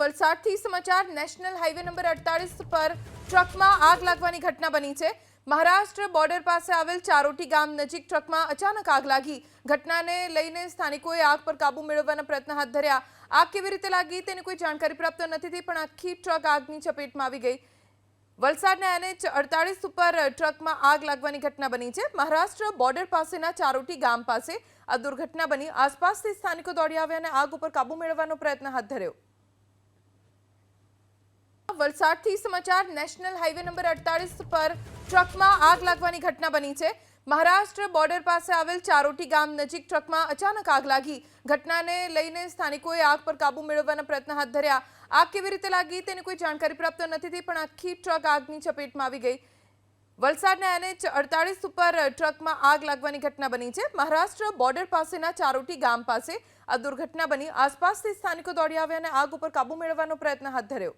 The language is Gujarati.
વલસાડથી સમાચાર, નેશનલ હાઈવે નંબર અડતાલીસ પર ટ્રકમાં આગ લાગવાની ઘટના બની છે. મહારાષ્ટ્ર બોર્ડર પાસે આવેલ ચારોટી ગામ નજીક ટ્રકમાં અચાનક આગ લાગી. ઘટનાને લઈને સ્થાનિકોએ આગ પર કાબુ મેળવવાના પ્રયત્ન હાથ ધર્યા. આગ કેવી રીતે લાગી તેની કોઈ જાણકારી પ્રાપ્ત નથી થઈ, પણ આખી ટ્રક આગની ચપેટમાં આવી ગઈ. વલસાડના એનએચ અડતાળીસ ઉપર ટ્રકમાં આગ લાગવાની ઘટના બની છે. મહારાષ્ટ્ર બોર્ડર પાસેના ચારોટી ગામ પાસે આ દુર્ઘટના બની. આસપાસથી સ્થાનિકો દોડી આવ્યા અને આગ ઉપર કાબુ મેળવવાનો પ્રયત્ન હાથ ધર્યો. વલસાડથી સમાચાર, નેશનલ હાઈવે નંબર અડતાલીસ પર ટ્રકમાં આગ લાગવાની ઘટના બની છે. મહારાષ્ટ્ર બોર્ડર પાસે આવેલ ચારોટી ગામ નજીક ટ્રકમાં અચાનક આગ લાગી. ઘટનાને લઈને સ્થાનિકોએ આગ પર કાબુ મેળવવાના પ્રયત્ન હાથ ધર્યા. આગ કેવી રીતે લાગી તેની કોઈ જાણકારી પ્રાપ્ત નથી થઈ, પણ આખી ટ્રક આગની ચપેટમાં આવી ગઈ. વલસાડના એનએચ અડતાળીસ ઉપર ટ્રકમાં આગ લાગવાની ઘટના બની છે. મહારાષ્ટ્ર બોર્ડર પાસેના ચારોટી ગામ પાસે આ દુર્ઘટના બની. આસપાસથી સ્થાનિકો દોડી આવ્યા અને આગ ઉપર કાબુ મેળવવાનો પ્રયત્ન હાથ ધર્યો.